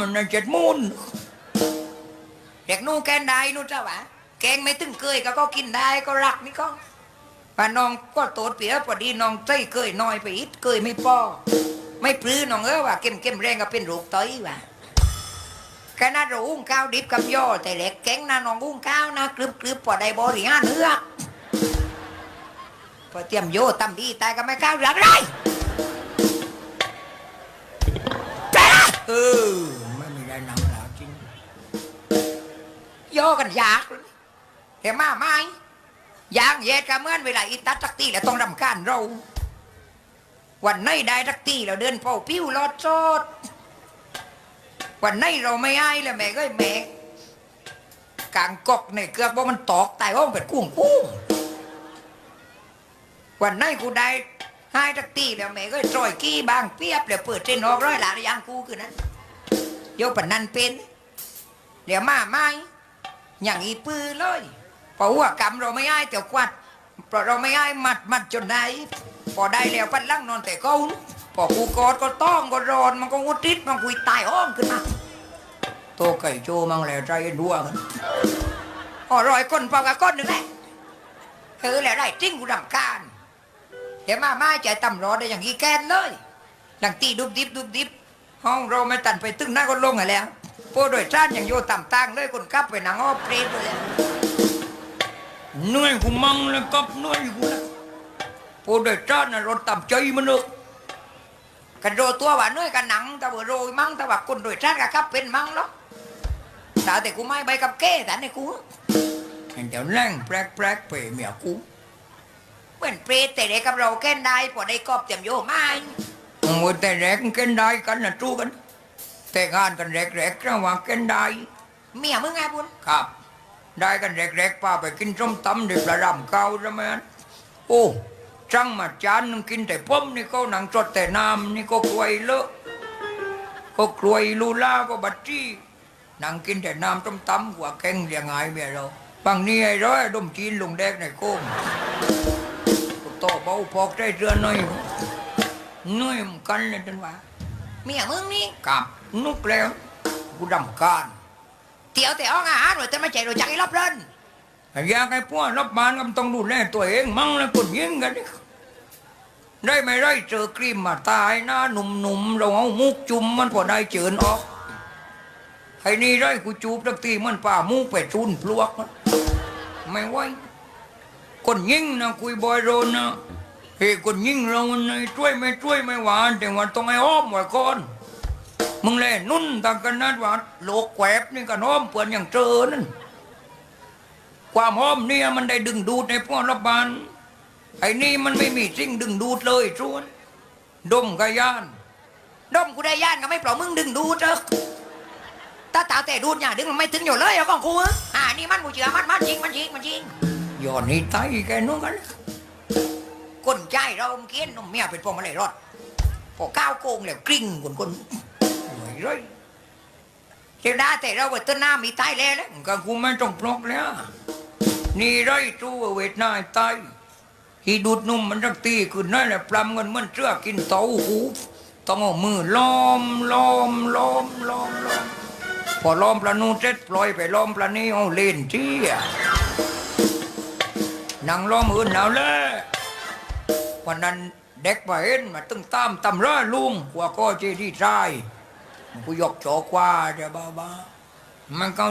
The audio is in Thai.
มันนะเจ็ดมูนเด็กนู่แกนได้นู่นเจ้าวะแกงไม่ตึงเคยก็ก็กินได้ก็รักนี่ก็ป้าน้องก็โตดเปียพอดีน้องใจเคยน้อยไปอีกเคยไม่พอไม่ปลื้อน้องเออว่าเก็มเก็มแรงก็เป็นโรคไตว่ะขนาดเราอุ้งข้าวดิบกับย่อแต่เล็กแกงนะน้องอุ้งข้าวนะกรึบกรึบพอได้บริหารเนื้อพอเตรียมโยตำดีตายก็ไม่ข้าวหลืองเลยแป๊ะเออ โยกันยากเลยเห็นมาไหมยางเย็ดกันเมื่อนเวลาอีตัดตักตีแล้วต้องรำคาญเรา วันไหนได้ตักตีเราเดินเป่าปิ้วรอดโซดวันไหนเราไม่ให้แล้วแม่ก็ให้แม่กลางกอกในเกือบว่ามันตอกตายห้องเป็นกุ้งกุ้งวันไหนกูได้ให้ตักตีแล้วแม่ก็ให้ตรอยกี้บางเปียบแล้วเปิดเจนออกร้อยหลานยางกูคือนั้นโยปันนันเป็นเดี๋ยวมาไหม อย่างอีปือเลยเพราะว่ากรรมเราไม่ให้แต่ควัดเพราะเราไม่ให้มัดมัดจนได้พอได้แล้วปันลังนอนแต่เขาพอกูกอดก็ต้องก็รอนมันก็งุดริดมันกุยตายอ้อมขึ้นมาโตไก่โจมังแล้วใจดัวมันอร่อยก้นเปล่ากับก้นหนึ่งแหละเออแล้วได้จริงกูรำคาญเดี๋ยวมามาใจต่ำรอได้อย่างอีแกนเลยดังตีดุบดิบดุบดิบห้องเราไม่ตันไปตึ้งหน้าก็ลงอะแล้ว ผู้โดยสารอย่างโยต่ำตั้งเลยคนขับไปหนังอ้อเปรตเลยเหนื่อยกูมั่งแล้วกับเหนื่อยกูแล้วผู้โดยสารน่ะรถต่ำใจมันเนอะกันโรตัวว่าเนื้อยกันหนังแต่ว่าโรยมั่งแต่ว่าคนโดยสารก็ขับเป็นมั่งเนาะแต่แต่กูไม่ใบกับเก้แต่ในกูเห็นแต่แรงแปลกแปลกๆไปเมียกูเหมือนเปรตแต่เด็กกับเราแค่ได้พอได้กอบเตรียมโยไม่โอ้ยแต่แรกกันได้กันนะจู้กัน แต่งานกันแรกๆระหว่างกันได้เมียมึงไงบุญครับ ได้กันแรกๆป้าไปกินส้มตำเด็ดประรำเกาใช่ไหมนโอ้จังมาจานนึงกินแต่ป้มนี่ก็หนังสดแต่น้ำนี่ก็กลวยเลอะก็กลวยลูล่าก็บัดจี้หนังกินแต่น้ำต้มตำหัวแกงเรียงไงเมียเราบางนี่ไอ้ร้อยดมจีนลงแดกในโก้มโตเบาพอกใจเรือหน่อยเหนื่อยเหมือนกันเลยจันว่าเมียมึงนี่กับ นุกแล้วกูดำกานเตี๋ยวแต่อ้องอาหารหรือแต่ไม่ใจรู้จักไอ้รอบเล่นอยากให้พวกรับบานก็ต้องดูแลตัวเองมั่งแล้วกดยิงกันดิได้ไม่ได้เจอครีมมาตายหน้าหนุ่มๆเราเอามุกจุ่มมันพอได้เจินออกไอ้นี่ได้กูจูบตักทีมันป่ามุกไปชุนพลวกมันไม่ไหวคนยิงนะคุยบอยโรนนะเฮ้ยคนยิงเรามันไอ้ช่วยไม่ช่วยไม่หวานแต่วันต้องไอ้อ้อมไว้ก่อน มึงเล่นนุ่นต่างกันนัดว่าโลกแกวบนี่ก็น้อมเปื่อนอย่างเจอนั่นความหอมเนี่ยมันได้ดึงดูดในพวกรับบานไอ้นี่มันไม่มีสิ่งดึงดูดเลยชวนดมกระยานดมกูได้ย่านก็ไม่เปล่ามึงดึงดูดเถอะถ้าตาแต่ดูดอย่าดึงมันไม่ถึงอยู่เลยเอาของกูอะอ่านี่มันกูเชื่อมันมันจริงมันจริงมันจริงย้อนให้ไตแกนู้นกันคนใจเราเมื่อกี้นมเมียเป็นพวงมาลัยรอดพอก้าวโกงแล้วกลิ้งคนคน หน่วยเจ้าหน้าแต่เราเวทหน้ามีต้แล้วแล้วก็กูไม่ต้องปลอกแล้วนี่ไรตู้เวทนาไตฮีดูดนุ่มมันรักตีขึ้นนั่นแหละปลำเงินมันเชื่อกินเต้าหูต้องมือล้อมล้อมล้อมล้อมล้อมพอล้อมปลานูเสร็จปล่อยไปล้อมปลานี้เอาเล่นที่อะนั่งล้อมอื่นเอาเลยวันนั้นเด็กมาเห็นมาตึงตามตำร้าลุงกว่าก็เจดีใจ กูยกโจกว่าจะบ้าบ้ามันก็